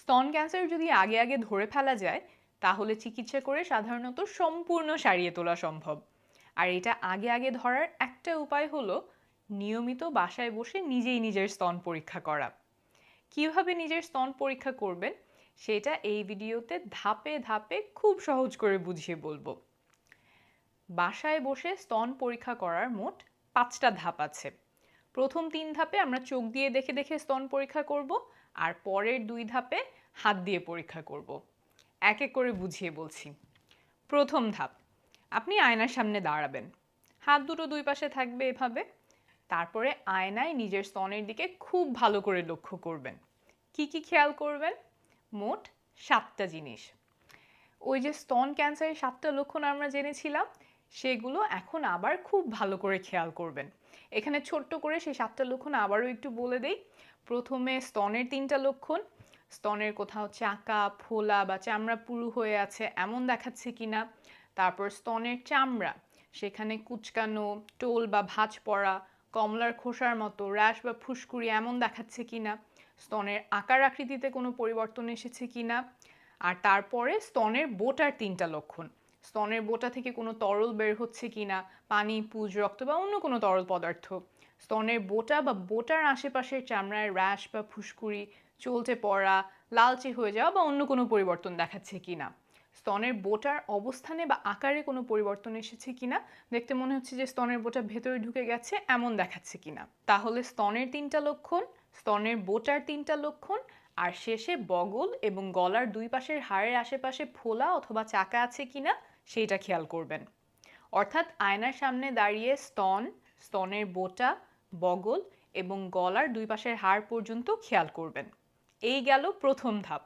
স্তন ক্যান্সার যদি আগে আগে ধরে ফেলা যায়, তাহলে চিকিৎসা করে সাধারণত সম্পূর্ণ সারিয়ে তোলা সম্ভব। আর এটা আগে আগে ধরার একটা উপায় হলো, নিয়মিত বাসায় বসে নিজেই নিজের স্তন পরীক্ষা করা। কীভাবে নিজের স্তন পরীক্ষা করবেন, সেটা এই ভিডিওতে ধাপে ধাপে খুব সহজ করে বুঝিয়ে বলব। বাসায় বসে স্তন পরীক্ষা করার মোট পাঁচটা ধাপ আছে। প্রথম তিন ধাপে আমরা চোখ দিয়ে দেখে দেখে স্তন পরীক্ষা করব, আর পরের দুই ধাপে হাত দিয়ে পরীক্ষা করব। এক এক করে বুঝিয়ে বলছি। প্রথম ধাপ, আপনি আয়নার সামনে দাঁড়াবেন। হাত দুটো দুই পাশে থাকবে এভাবে। তারপরে আয়নায় নিজের স্তনের দিকে খুব ভালো করে লক্ষ্য করবেন। কি কি খেয়াল করবেন? মোট সাতটা জিনিস। ওই যে স্তন ক্যান্সারের সাতটা লক্ষণ আমরা জেনেছিলাম সেগুলো এখন আবার খুব ভালো করে খেয়াল করবেন। এখানে ছোট্ট করে সেই সাতটা লক্ষণ আবারও একটু বলে দেই। প্রথমে স্তনের তিনটা লক্ষণ, স্তনের কোথাও চাকা ফোলা বা চামড়া পুরু হয়ে আছে এমন দেখাচ্ছে কিনা, তারপর স্তনের চামড়া, সেখানে কুচকানো, টোল বা ভাঁজ পড়া, কমলার খোসার মতো র্যাশ বা ফুসকুড়ি এমন দেখাচ্ছে কিনা, স্তনের আকার আকৃতিতে কোনো পরিবর্তন এসেছে কিনা, আর তারপরে স্তনের বোটার তিনটা লক্ষণ। স্তনের বোটা থেকে কোনো তরল বের হচ্ছে কিনা, পানি, পুজ, রক্ত বা অন্য কোনো তরল পদার্থ। স্তনের বোটা বা বোটার আশেপাশের চামড়ায় র্যাশ বা ফুসকুড়ি, চলতে পড়া, লালচে হয়ে যাওয়া বা অন্য কোনো পরিবর্তন দেখাচ্ছে কিনা। স্তনের বোটার অবস্থানে বা আকারে কোনো পরিবর্তন এসেছে কিনা, দেখতে মনে হচ্ছে যে স্তনের বোটা ভেতরে ঢুকে গেছে, এমন দেখাচ্ছে কিনা। তাহলে স্তনের তিনটা লক্ষণ, স্তনের বোটার তিনটা লক্ষণ, আর শেষে বগল এবং গলার দুই পাশের হাড়ের আশেপাশে ফোলা অথবা চাকা আছে কিনা সেইটা খেয়াল করবেন। অর্থাৎ আয়নার সামনে দাঁড়িয়ে স্তন, স্তনের বোটা, বগল এবং গলার দুই পাশের হাড় পর্যন্ত খেয়াল করবেন। এই গেল প্রথম ধাপ।